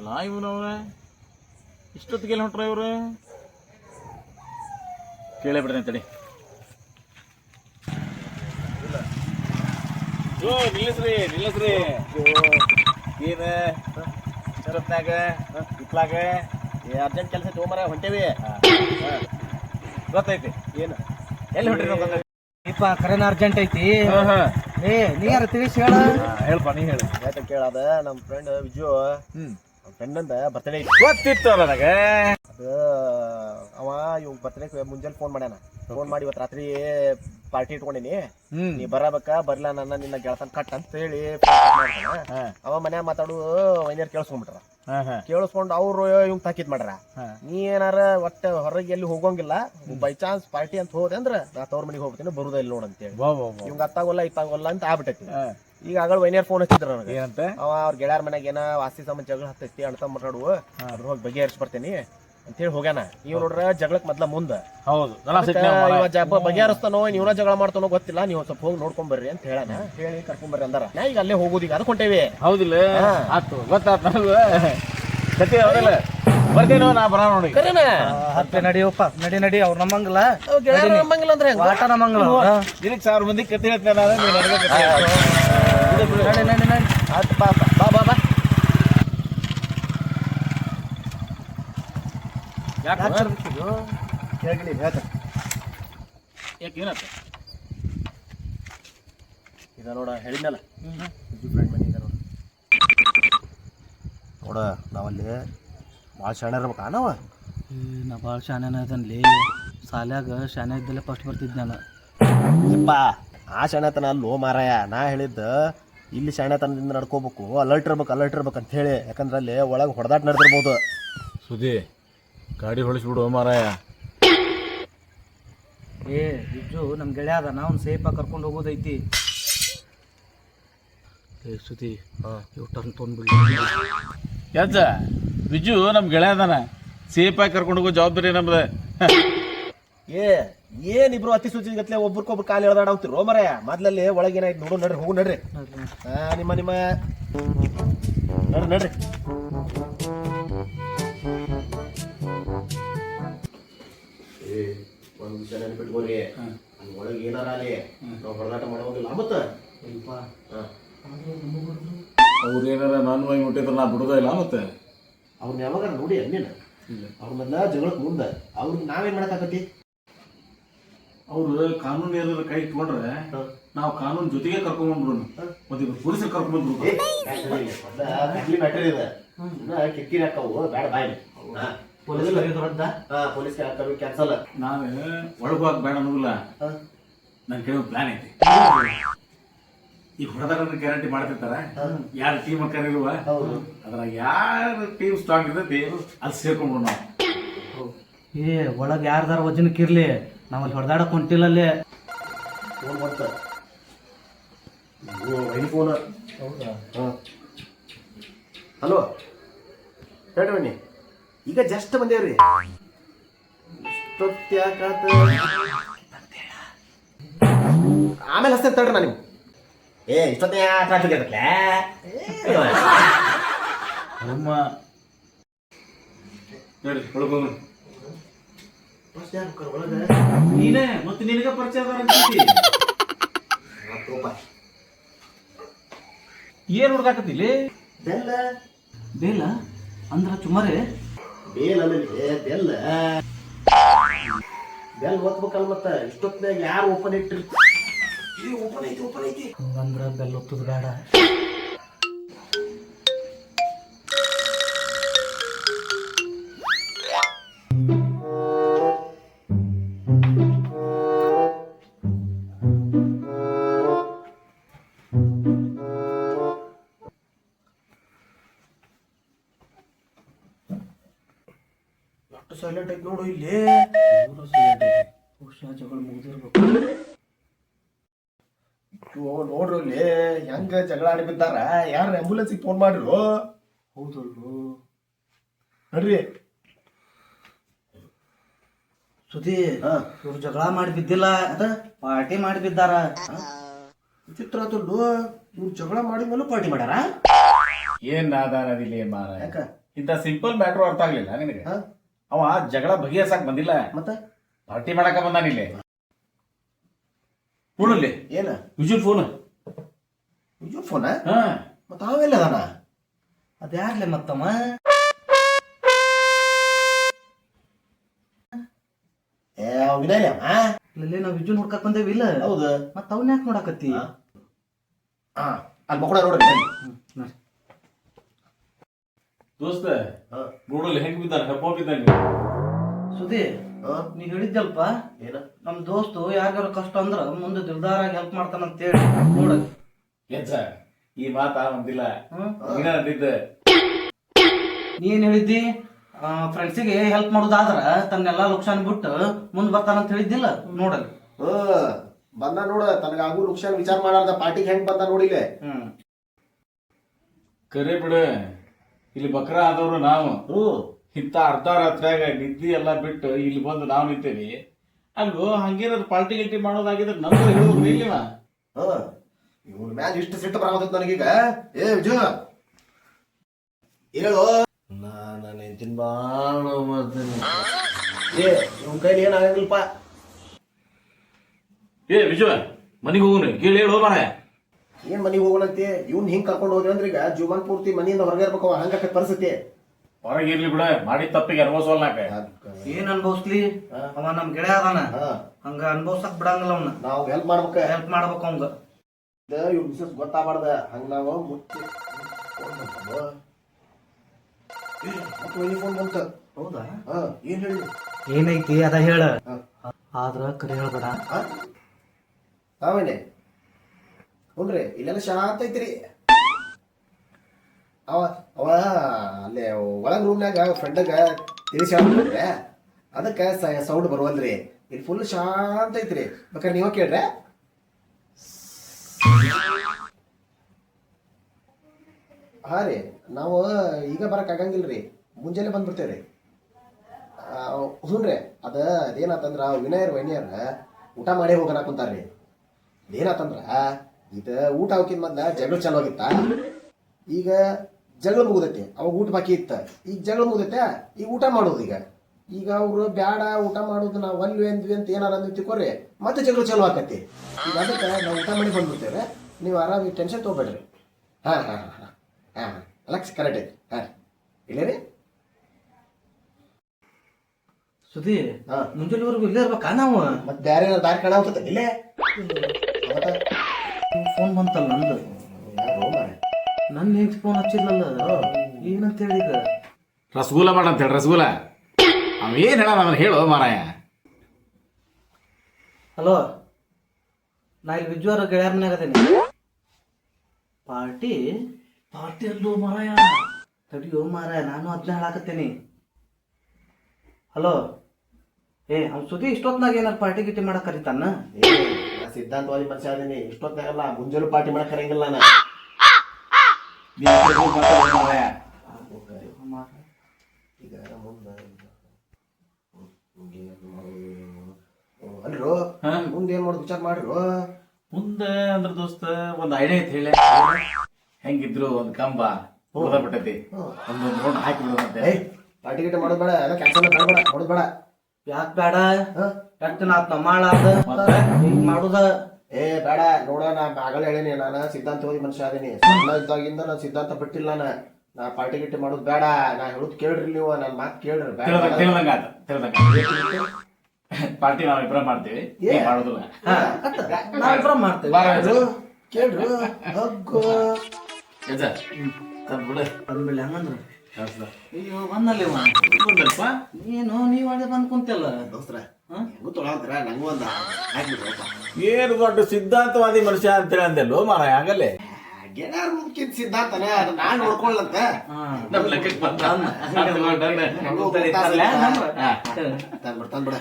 ಅಲ್ಲ ಇವನವ್ರ ಇಷ್ಟೊತ್ತು ಕೇಳಿ ಹೊಂಟ್ರ ಇವ್ರು? ಕೇಳೇ ಬಿಡ್ತೇನೆ ತಡಿ ಓ ನಿಲ್ಲಿಸ್ರಿ ನಿಲ್ಲಿಸ್ರಿ. ಏನ ಶರತ್ನಾಗ ಇತ್ಲಾಗ ಅರ್ಜೆಂಟ್ ಕೆಲಸ ತೊಗೊಂಬರ ಹೊಂಟೇವಿ. ಗೊತ್ತೈತಿ. ಏನು? ಎಲ್ಲಿ ಹೊಂಟ್ರಿ ಇಪ್ಪ ಕರೆನ ಅರ್ಜೆಂಟ್ ಐತಿ. ಏ ನೀ ಯಾರ ತಿಳಿಸಿ ಹೇಳ? ಹೇಳಪ್ಪ ನೀ ಹೇಳು. ಯಾಕೆ ಕೇಳದ? ನಮ್ಮ ಫ್ರೆಂಡ್ ವಿಜು. ಹ್ಮ್ ನಮ್ಮ ಫ್ರೆಂಡ್ ಬರ್ತಡೇ ಗೊತ್ತಿತ್ತು ನನಗೆ. ಅದು ಅವ ಇವ್ ಬರ್ತಡೇ ಮುಂಜಾನೆ ಫೋನ್ ಮಾಡ್ಯಾನ. ಫೋನ್ ಮಾಡಿ ಇವತ್ತು ರಾತ್ರಿ ಪಾರ್ಟಿ ಇಟ್ಕೊಂಡಿನಿ. ನೀ ಬರಬೇಕಾ ಬರ್ಲ ನನ್ನ ನಿನ್ನ ಗೆಳತನ ಕಟ್ ಅಂತ ಹೇಳಿ ಅವ ಮನ್ಯಾಗ ಮಾತಾಡು ವೈನ್ಯರ್ ಕೇಳಿಸ್ಕೊಂಡ್ಬಿಟ್ರ ಕೇಳಿಸ್ಕೊಂಡು ಅವ್ರು ಇವ್ ತಾಕಿದ್ ಮಾಡ್ರ ನೀ ಏನಾರ ಒಟ್ಟ ಹೊರಗೆ ಎಲ್ಲಿ ಹೋಗಂಗಿಲ್ಲ. ಬೈ ಚಾನ್ಸ್ ಪಾರ್ಟಿ ಅಂತ ಹೋದೆ ಅಂದ್ರ ನಾ ತವ್ರ ಮನೆಗೆ ಹೋಗ್ತೀನಿ ಬರುದಿಲ್ಲ ನೋಡಂತೇಳಿ ಇವಂಗ ಅತ್ತಾಗೋಲ್ಲ ಇತ್ತಾಗೋಲ್ಲ ಅಂತ ಆಗ್ಬಿಟ್ಟೈತಿ. ಈಗ ಆಗಳ ವೈನ್ಯರ್ ಫೋನ್ ಹಚ್ಚಿದ್ರ ನನಗೆ. ಏನಂತ? ಅವ ಅವ್ರ ಗೆಳೆಯರ ಮನೆಗೆ ಏನ ವಾಸಿ ಸಂಬಂಧ ಜಗಳ ಹತ್ತೈತಿ ಅಣ್ಣ ಮಾತಾಡುವ. ಅದ್ರ ಹೋಗಿ ಬಗೆಹರಿಸಿ ಬರ್ತೀನಿ ಅಂತೇಳಿ ಹೋಗ್ಯಾನ. ಇವ್ ನೋಡ್ರ ಜಗಳಕ್ ಮೊದ್ಲ ಮುಂದ. ಹೌದು ಬಗೆಹರಿಸ್ತಾನೋ ನೀವ್ನ ಜಗಳ ಮಾಡ್ತಾನೋ ಗೊತ್ತಿಲ್ಲ ನೀವು ಸ್ವಲ್ಪ ಹೋಗಿ ನೋಡ್ಕೊಂಡ್ ಬರ್ರಿ ಅಂತ ಹೇಳಾನ. ಹೇಳಿ ಕರ್ಕೊಂಡ್ ಬರ್ರಿ ಅಂದಾರ. ನಾ ಈಗ ಅಲ್ಲೇ ಹೋಗೋದು ಈಗ ಅದಕ್ಕೆ ಹೊಂಟೇವಿ. ಹೌದಿಲ್ಲ. ಆತು ಗೊತ್ತಾತ್ ನನಗ. ಬರ್ತೀನೋ ನಾ ಬರ ನೋಡಿ. ಕರೇನ? ಹತ್ತೆ ನಡಿಯಪ್ಪ ನಡಿ ನಡಿ ಅವ್ರ ನಮ್ಮಂಗಿಲ್ಲ ಅವ್ ನಮ್ಮಂಗಿಲ್ಲ ಅಂದ್ರೆ ವಾಟ ನಮ್ಮಂಗಿಲ್ಲ. ದಿನಕ್ಕೆ ಸಾವಿರ ಮಂದಿ ಕತ್ತಿ ಹೇಳ್ತೇನೆ ನಾನು ನಡಿ ನಡಿ ನಡಿ ಆತ್ ಬಾ ಬಾ, ಬಾ ಬಾ ಬಾ ಯಾಕೆ ಕೇಳಿ ಹೇಳ್ತ ಯಾಕೆ ಏನಾಯ್ತು ಇದ ನೋಡ ಹೇಳಿದ್ನಲ್ಲ ವಿಜು ಫ್ರೆಂಡ್ ಮನೆ ಇದೆ ನೋಡ ನೋಡ ನಾವಲ್ಲಿ ಭಾಳ ಶಾಣೆ ಇರ್ಬೇಕು ನಾವ ನಾ ಭಾಳ ಶಾನ್ಯಾನ ಅದನ್ಲಿ ಸಾಲ್ಯಾಗ ಶಾಣೆ ಇದ್ದಲ್ಲೇ ಫಸ್ಟ್ ಬರ್ತಿದ್ದೆ ನಾನು ಯಪ್ಪ ಆ ಶಾಣೆತನ ಅಲ್ಲೋ ಮಾರಾಯ. ನಾ ಹೇಳಿದ್ದ ಇಲ್ಲಿ ಶಾಣತನದಿಂದ ನಡ್ಕೋಬೇಕು. ಅಲರ್ಟ್ ಇರ್ಬೇಕು ಅಲರ್ಟ್ ಇರ್ಬೇಕು ಅಂತ ಹೇಳಿ. ಯಾಕಂದ್ರೆ ಅಲ್ಲಿ ಒಳಗೆ ಹೊಡೆದಾಟ ನಡೆದಿರ್ಬೋದು. ಸುದೀ ಗಾಡಿ ಹೊಳಿಸ್ಬಿಡು ಮಾರಾಯ. ಏ ಬಿಜ್ಜು ನಮ್ಮ ಗೆಳೆಯ ಅದ ನಾವು ಸೇಫಾಗಿ ಕರ್ಕೊಂಡು ಹೋಗೋದೈತಿ. ಏ ಸುದಿ ಇವ್ ಟರ್ನ್ ಯಾಜ ವಿಜು ನಮ್ಮ ಗೆಳೆಯ ಅದಾನ. ಸೇಫಾಗಿ ಕರ್ಕೊಂಡು ಹೋಗೋ ಜವಾಬ್ದಾರಿ ನಮ್ದು. ಏ ಏನಿಬ್ರು ಅತಿ ಸೂಚಿ ಗತ್ಲೆ ಒಬ್ರಿಗೊಬ್ರು ಕಾಲು ಹೋಗ್ತಿರೋ ಮರಾಯ ಮೊದ್ಲಲ್ಲಿ ಒಳಗೆ ಏನಾಯ್ತು ನೋಡು ನಡ್ರಿ ಹೋಗು ನಡ್ರಿ. ಆ, ನಿಮ್ಮ ನಿಮ್ಮ. ನಡ್ರಿ ನಡ್ರಿ. ಏ ಒಂದು ವಿಷಯ ನೆನ್ಪಿಟ್ಕೋರಿ ಅಲ್ಲಿ ಒಳಗೆ ಏನಾರ ಅಲ್ಲಿ ನಾವು ಹೊಡೆದಾಟ ಮಾಡೋದಿಲ್ಲ ಮತ್ತ ಅವ್ರು ಏನಾರ ನಾನು ಮೈ ಮುಟ್ಟಿದ್ರೆ ನಾ ಬಿಡೋದಿಲ್ಲ ಮತ್ತೆ ಅವ್ರನ್ನ ಯಾವಾಗ ನೋಡಿ ಅನ್ನೇನ ಅವ್ರ ಮೊದ್ಲ ಜಗಳಕ್ಕೆ ಮುಂದೆ. ಅವ್ರಿಗೆ ನಾವೇನ್ ಮಾಡಕ್ಕಾಗತ್ತಿ ಅವ್ರು ಕಾನೂನು ಏನಾದ್ರು ಕೈ ಇಟ್ಕೊಂಡ್ರೆ ನಾವು ಕಾನೂನು ಜೊತೆಗೆ ಕರ್ಕೊಂಡ್ಬಂದ್ರು ಮತ್ತೆ ಪೊಲೀಸರು ಕರ್ಕೊಂಡ್ಬಂದ್ರು ಮ್ಯಾಟರ್ ಇದೆ. ಹಾಕವು ಬೇಡ ಬಾಯ್. ಪೊಲೀಸ್ ಕ್ಯಾನ್ಸಲ್ ನಾನು ಒಳಗೆ ಹೋಗಕ್ ಬೇಡ ಅನ್ನೋದಿಲ್ಲ. ನನ್ನ ಕೆಲವು ಪ್ಲಾನ್ ಐತಿ. ಈಗ ಹೊಡೆದಾರ ಗ್ಯಾರಂಟಿ ಮಾಡ್ತಿರ್ತಾರ. ಯಾರ ಟೀಮ್ ಕರೀರುವ ಹೌದು. ಅದ್ರಾಗ ಯಾರ ಟೀಮ್ ಸ್ಟ್ರಾಂಗ್ ಇರ್ತೈತಿ ಅಲ್ಲಿ ಸೇರ್ಕೊಂಡ್ಬಿಡೋಣ. ನಾವು ಏ ಒಳಗೆ ಯಾರ್ದಾರ ವಜನಕ್ಕೆ ಇರ್ಲಿ ನಾವಲ್ಲಿ ಹೊಡೆದಾಡಕ್ ಹೊಂಟಿಲ್ಲ ಅಲ್ಲಿ ಫೋನ್ ವೈನಿ ಫೋನ್ ಹಲೋ ಹೇಳ್ರಿ ಬನ್ನಿ. ಈಗ ಜಸ್ಟ್ ಬಂದೇವ್ರಿ. ಇಷ್ಟೊತ್ತ್ಯಾಕಾತ ಆಮೇಲೆ ಹಸ್ತೇನೆ ತಡ್ರಿ ನಾನು ಏ ಇಷ್ಟೊತ್ತೇ ಟ್ರಾಫಿಕ್ ಇರತ್ಲೆ ನಮ್ಮ ಹೇಳಿ ಒಳಗೆ ನೀನೇ ಮತ್ತೆ ನಿನಗೆ ಪರಿಚಯ ಅದಾರ ಅಂತೈತಿ. ಏನ್ ಹುಡುಗಾಕತ್ತಿಲ್ಲಿ ಬೆಲ್ಲ ಬೇಲ? ಅಂದ್ರ ಚುಮಾರೆ? ಬೇಲ್ ಬೆಲ್ಲ ಬೆಲ್ ಒತ್ಬೇಕಲ್ಲ ಮತ್ತ ಇಷ್ಟೊತ್ತಿನಾಗ ಯಾರು ಓಪನ್ ಇಟ್ಟಿರ್ತಾರೆ ಓಪನ್ ಐತಿ ಓಪನ್ ಐತಿ. ಹಂಗಂದ್ರ ಬೆಲ್ಲ ಒತ್ತದ ಬೇಡ. ಎಷ್ಟು ಸೈಲೆಂಟ್ ಐತಿ ನೋಡು ಇಲ್ಲಿ. ಜಗಳ ಮುಗಿದಿರ್ಬೇಕು. ಅಯ್ಯೋ ನೋಡ್ರಿ ಇಲ್ಲಿ. ಹೆಂಗ ಜಗಳ ಆಡಿ ಬಿದ್ದಾರ? ಯಾರು ಆಂಬುಲೆನ್ಸಿಗೆ ಫೋನ್ ಮಾಡಿರು? ಹೌದಲ್ರು. ನಡ್ರಿ. ಸುದಿ ಹಾ. ಇವ್ರು ಜಗಳ ಮಾಡಿ ಬಿದ್ದಿಲ್ಲ. ಪಾರ್ಟಿ ಮಾಡಿ ಬಿದ್ದಾರ. ವಿಚಿತ್ರ ಆತಲ್ಲು ಇವ್ರು ಜಗಳ ಮಾಡಿ ಮೇಲೆ ಪಾರ್ಟಿ ಮಾಡ್ಯಾರ? ಏನ್ ಆಧಾರ ಅದಿಲ್ಲ ಮಾರ ಯಾಕ? ಇಂಥ ಸಿಂಪಲ್ ಮ್ಯಾಟ್ರು ಅರ್ಥ ಆಗ್ಲಿಲ್ಲ ನಿನಗೆ? ಅವ ಜಗಳ ಬಗೆಹರ್ಸಕ್ ಬಂದಿಲ್ಲ. ಮತ್ತೆ? ಪಾರ್ಟಿ ಮಾಡಕ ಬಂದಾನ ಇಲ್ಲಿ. ಫೋನಲ್ಲಿ ಏನ? ವಿಜುಲ್ ಫೋನ್. ವಿಜುಲ್ ಫೋನ್ ಹಾ. ಮತ್ತ ಅವೆಲ್ಲ ಅದಾನ? ಅದ್ಯಾರ್ಲೆ ಮತ್ತಮ್ಮ? ಏ ಅವ ವಿನಯ್ ಅವ? ಇಲ್ಲಿ ನಾವು ವಿಜುನ್ ಹುಡ್ಕಕ್ ಬಂದೇವಿ ಇಲ್ಲ? ಹೌದು. ಮತ್ತ ಅವನ್ ಯಾಕೆ ನೋಡಕತ್ತಿ? ಹಾ. ಹಾ ಅಲ್ಲಿ ಮಕ್ಕಳ ನೋಡ್ರಿ ದೋಸ್ತ. ನೋಡಲ್ಲಿ ಹೆಂಗ್ ಬಿದ್ದಾನ? ಹೆಬ್ಬ ಬಿದ್ದಂಗೆ ಸುದಿ? ನೀ ಹೇಳಿದ್ದಲ್ಪ ಏನ? ನಮ್ ದೋಸ್ತು ಯಾರ್ಯಾರ ಕಷ್ಟ ಅಂದ್ರ ಮುಂದೆ ದಿಲ್ದಾರಾಗಿ ಹೆಲ್ಪ್ ಮಾಡ್ತಾನಂತ ಹೇಳಿ ನೋಡ ಎಜ್ಜ ಈ ಮಾತ ಒಂದಿಲ್ಲ ಹ್ಮ್? ನೀನ ಅಂದಿದ್ದ. ನೀನ್ ಹೇಳಿದ್ದಿ? ಫ್ರೆಂಡ್ಸಿಗೆ ಹೆಲ್ಪ್ ಮಾಡೋದಾದ್ರ ತನ್ನೆಲ್ಲಾ ಲುಕ್ಷಾನ್ ಬಿಟ್ಟು ಮುಂದ್ ಬರ್ತಾನಂತ ಹೇಳಿದ್ದಿಲ್ಲ ನೋಡಲ್ ಬಂದ ನೋಡ ತನಗಾಗೂ ಲುಕ್ಷಾನ್ ವಿಚಾರ ಮಾಡಾರ್ದ ಪಾರ್ಟಿಗೆ ಹೆಂಗ್ ಬಂದ ನೋಡಿಲೆ ಹ್ಮ್. ಕರೆ ಬಿಡ. ಇಲ್ಲಿ ಬಕ್ರ ಆದವರು ನಾವು. ಇಂಥ ಅರ್ಧ ರಾತ್ರಿಯಾಗ ನಿದ್ದೆ ಎಲ್ಲ ಬಿಟ್ಟು ಇಲ್ಲಿ ಬಂದು ನಾವು ನಿಂತೇವಿ. ಹಂಗು ಹಂಗೇನಾದ್ರು ಪಾರ್ಟಿ ಗಿಲ್ಟಿ ಮಾಡೋದಾಗಿದ್ರೆ ನಮ್ಗೆ ಹೇಳೋದು ಇಲ್ಲಿವ? ಇವ್ರ ಮ್ಯಾಲ ಇಷ್ಟು ಸಿಟ್ಟು ಬರಾಕತ್ತೈತ್ ನನಗೀಗ. ಏ ವಿಜಯ ಹೇಳು. ನಾನು ನಿಂತಿನ ಬಾಳ ಮಾಡ್ತೀನಿ. ಏ ಇವನ್ ಕೈಲಿ ಏನಾಗಂಗಿಲ್ಲಪ್ಪ ಏ ವಿಜಯ ಮನೆಗೆ ಹೋಗುನು. ಕೇಳಿ ಹೇಳು ಮಾರ ಏನ್ ಮನೆಗೆ ಹೋಗೋಣಂತೆ? ಇವ್ನ ಹಿಂಗ್ ಕರ್ಕೊಂಡು ಹೋದ್ರೆ ಅಂದ್ರೆ ಈಗ ಜೀವನ್ ಪೂರ್ತಿ ಮನೆಯಿಂದ ಹೊರಗೆ ಇರ್ಬೇಕು ಹಂಗ ಪರಿಸ್ಥಿತಿ. ಹೊರಗಿರ್ಲಿ ಬಿಡ ಮಾಡಿ ತಪ್ಪಿಗೆ ಅನುಭವಿಸಲ್ಲ ಏನ್ ಅನ್ಭವಿಸ್ಲಿ? ಅವ ನಮ್ ಗೆಳೆಯ ಅದಾನ. ಹಂಗ ಅನ್ಭವ್ಸಕ್ ಬಿಡಂಗಿಲ್ಲ ಅವ್ನ. ನಾವು ಹೆಲ್ಪ್ ಮಾಡ್ಬೇಕ. ಹೆಲ್ಪ್ ಮಾಡ್ಬೇಕು ಅವಂಗ ಇವ್ ಮಿಸಸ್ ಗೊತ್ತಾಗಬಾರ್ದ. ಹಂಗ ನಾವು ಮುಚ್ಚಿ ಫೋನ್ ಬಂತ? ಹೌದಾ? ಹಾ ಏನ್ ಹೇಳಿ? ಏನೈತಿ ಅದ ಹೇಳ. ಆದ್ರ ಕರೆ ಹೇಳ್ಬೇಡ. ಆಮೇಲೆ ಹುನ್ರಿ ಇಲ್ಲೆಲ್ಲ ಶಾಂತ ಐತ್ರಿ. ಅವ ಅವ ಅಲ್ಲೇ ಒಳಗ್ ರೂಮ್ನಾಗ ಫ್ರೆಂಡಾಗ ತಿಳಿಸಿ ಹೇಳ್ಬಿಟ್ರೆ ಅದಕ್ಕೆ ಸೌಂಡ್ ಬರುವಲ್ರಿ. ಇಲ್ಲಿ ಫುಲ್ ಶಾಂತ ಐತ್ರಿ. ಬೇಕಾದ್ರೆ ನೀವ ಕೇಳ್ರೆ. ಹಾ ರೀ, ನಾವು ಈಗ ಬರಕ್ ಆಗಂಗಿಲ್ರಿ. ಮುಂಜಾನೆ ಬಂದ್ಬಿಡ್ತೇವ್ರಿ. ಹ್ಞೂ ರೀ ಅದ ಅದೇನಾತಂದ್ರ ವಿನಯರ್, ವೈನಿಯರ್ ಊಟ ಮಾಡಿ ಹೋಗೋಣ ಕುಂತಾರ್ರಿ. ಏನಾತಂದ್ರ ಇದ ಊಟ ಹಾಕಿನ ಮೊದ್ಲ ಜಗಳ ಚಾಲು ಆಗಿತ್ತ? ಈಗ ಜಗಳ ಮುಗಿದೈತಿ ಅವಾಗ ಊಟ ಬಾಕಿ ಇತ್ತ. ಈಗ ಜಗಳ ಮುಗಿದೈತೆ ಈಗ ಊಟ ಮಾಡೋದು ಈಗ. ಈಗ ಅವರು ಬ್ಯಾಡ ಊಟ ಮಾಡೋದು ನಾವು ಒಲ್ವಿ ಅಂದ್ವಿ ಅಂತ ಏನಾರ ಅಂದ್ವಿ ತಿಳ್ಕೊರಿ. ಮತ್ತೆ ಜಗಳ ಚಾಲು ಆಕತಿ ಈಗ ಅದಕ್ಕೆ ನಾವು ಊಟ ಮಾಡಿ ಬಂದ್ಬಿಡ್ತೇವೆ. ನೀವು ಆರಾಮಾಗಿ ಟೆನ್ಷನ್ ತೊಗೊಬೇಡ್ರಿ. ಹಾಂ ಹಾಂ ಹಾಂ ಹಾಂ. ಲಕ್ಷ ಕರೆಕ್ಟ್ ಐತಿ. ಹಾಂ. ಇಲ್ಲೇ ರೀ ಸುದಿ ಹಾ. ಮುಂಜಾನೆವರೆಗೂ ಇಲ್ಲೇ ಇರ್ಬೇಕಾ ನಾವು? ಮತ್ತೆ ಬೇರೆ ದಾರಿ ಕಾಣ ಇಲ್ಲೇ. ಬಂತಲ್ಲ ನಂದು? ನನ್ನ ಹೆಂಗ್ ಫೋನ್ ಹಚ್ಚಿದ್ಲಲ್ಲ ಏನಂತ ಹೇಳಿದ ರಸಗುಲಾ ರಸಗುಲ್ಲ ಮಾಡ ಅಂತ ಹೇಳಿ ರಸಗುಲ್ಲ. ಅವ ಏನ್ ಹೇಳ ನಾನು ಹೇಳು ಮಾರಾಯ. ಹಲೋ ನಾ ಇಲ್ಲಿ ವಿಜ್ವಾರ ಗೆಳೆಯರ ಮನ್ಯಾಗ ಅದೇನಿ. ಪಾರ್ಟಿ? ಪಾರ್ಟಿ ಅಲ್ಲೋ ಮಾರಾಯ. ತಡಿಯೋ ಮಾರಾಯ ನಾನು ಅದನ್ನ ಹೇಳಾಕತ್ತೇನಿ. ಹಲೋ ಏ ಅವ್ನ ಸುದ್ದಿ ಇಷ್ಟೊತ್ನಾಗ ಏನಾರ ಪಾರ್ಟಿ ಗಿಟಿ ಮಾಡಕ್ ಕರಿತಾನ? ಸಿದ್ಧಾಂತವಾದಿ ಮನುಷ್ಯ ಅದೀನಿ. ಇಷ್ಟೊತ್ತಾಗಲ್ಲ ಮುಂಜಾನೆ ಪಾರ್ಟಿ ಮಾಡಕ್ ಹರಂಗಿಲ್ಲ ನಾನು. ಈಗ ಮುಂದೆ ಅಲ್ರೋ? ಹಾ? ಮುಂದೆ ಏನ್ ಮಾಡೋದು? ವಿಚಾರ ಮಾಡ್ರು? ಮುಂದೆ ಅಂದ್ರ ದೋಸ್ತ ಒಂದ್ ಐಡಿಯಾ ಐತಿ ಹೇಳಿ. ಹೆಂಗಿದ್ರು ಒಂದ್ ಕಂಬ ಹೋಗ್ಬಿಟ್ಟೈತಿ ಬಿಟ್ಟೈತಿ ಒಂದೊಂದ್ ರೌಂಡ್ ಹಾಕಿ ಬಿಡೋದಂತೆ ಪಾರ್ಟಿ ಗಿಟಿ ಮಾಡೋದ್ ಬೇಡ. ಎಲ್ಲ ಕ್ಯಾನ್ಸಲ್ ಬೇಡ ಮಾಡೋದ್ ಬೇಡ. ಯಾಕೆ ಬೇಡ? ಹಾ? ಎಷ್ಟು ನಾತ್ ನಮ್ಮ ಹಿಂಗ್ ಮಾಡುದ? ಏ ಬೇಡ ನೋಡ ನಾ ಆಗಲೇ ಹೇಳೀನಿ ಸಿದ್ಧಾಂತ ಹೋಗಿ ಮನುಷ್ಯ ಅದೀನಿ. ಸಣ್ಣ ಇದ್ದಾಗಿಂದ ನಾನು ಸಿದ್ಧಾಂತ ಬಿಟ್ಟಿಲ್ಲ ನಾ ನಾ ಪಾರ್ಟಿ ಗಿಟ್ಟಿ ಮಾಡುದು ಬೇಡ. ನಾ ಹೇಳುದ್ ಕೇಳ್ರಿ ನೀವು ನನ್ನ ಮಾತು ಕೇಳ್ರಿ ಬೇಡ. ತಿಳ್ದಂಗ ತಿಳ್ದಂಗ ಆತ ತಿಳ್ದಂಗ ಪಾರ್ಟಿ ನಾವ್ ಇಬ್ಬರ ಮಾಡ್ತೀವಿ ಮಾಡುದಿಲ್ಲ. ಮಾಡೋದಿಲ್ಲ ನಾವಿಬ್ರ ಮಾಡ್ತೇವೆ. ಬಾರ. ಕೇಳ್ರು ಹಗ್ಗು. ಹಂಗಂದ್ರ. ಬಂದಲ್ಲಿ. ಬಂದಲ್ಪ? ಏನು ನೀವ್ ಅದೇ ಬಂದ್ ಕುಂತಿಲ್ಲ. ದೋಸ್ತ್ರ ಹಾ? ಹೆಂಗೂ ತೊಗೊಳಂದ್ರ ನಂಗೂ ಒಂದ ಏನು ದೊಡ್ಡ ಸಿದ್ಧಾಂತವಾದಿ ಮನುಷ್ಯ ಅಂತೇಳಿ ಅಂದೆಲ್ಲೋ ಮಾರ ಆಗಲ್ಲೇ? ಗೆಳೆಯರ ಸಿದ್ಧಾಂತನ ಅದು ನಾನ್ ನೋಡ್ಕೊಳ್ಳಂತ. ನಮ್ ಲೆಕ್ಕಕ್ಕೆ ಬಂದ. ತಂದ್ಬಿಡ ತಂದ್ಬಿಡ